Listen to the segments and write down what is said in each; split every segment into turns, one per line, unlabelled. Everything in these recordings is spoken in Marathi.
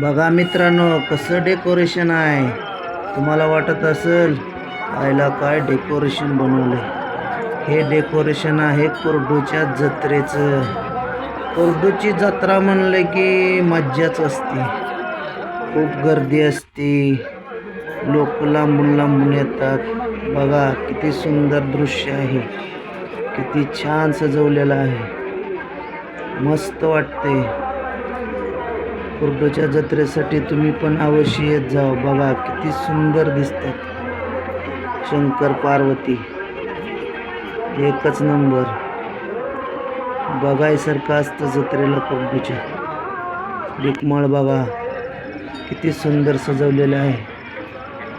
बघा मित्रांनो कसं डेकोरेशन आहे. तुम्हाला वाटत असेल आईला काय डेकोरेशन बनवलंय. हे डेकोरेशन आहे कोरडूच्या जत्रेचं. कोरडूची जत्रा म्हणलं की मज्जाच असते. खूप गर्दी असते. लोक लांबून लांबून येतात. बघा किती सुंदर दृश्य आहे. किती छान सजवलेलं आहे. मस्त वाटते कुर्डूच्या जत्रेसाठी तुम्ही पण अवश्य येत जाव. बघा किती सुंदर दिसतात. शंकर पार्वती. एकच नंबर. बघायसारखं असतं जत्रेला कुर्डूच्या डिकमळ बघा. किती सुंदर सजवलेलं आहे.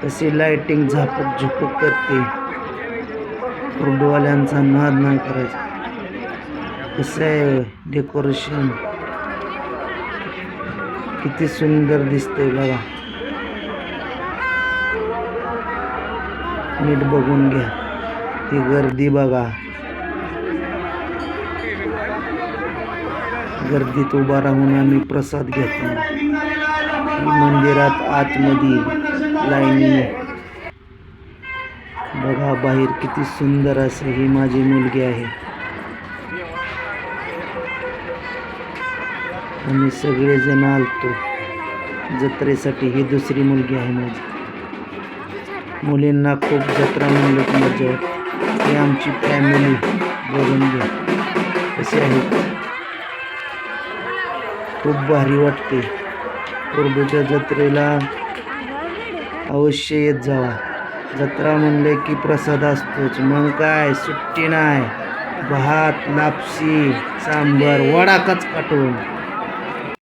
तशी लाईटिंग झापक झुपक करते. कुर्डूवाल्यांचा नाद नाही करायचा. कसं आहे डेकोरेशन किती सुंदर दिसते बघा. नीट बघून घ्या. ती गर्दी बघा. गर्दीत उभा राहून आम्ही प्रसाद घेतो. मंदिरात आतमध्ये लाईनी बघा बाहेर किती सुंदर असे ही माझी मुलगी आहे. आम्ही सगळेजण आलतो. जत्रेसाठी ही दुसरी मुलगी आहे माझी. मुलींना खूप जत्रा म्हणलं की मजा ही आमची फॅमिली बघून घ्या. कशी आहे? खूप भारी वाटते. उर्दूच्या जत्रेला अवश्य येत जावा. जत्रा म्हणले की प्रसाद असतोच. मग काय? सुट्टी नाही. भात लापशी सांबर वडाकाच काटून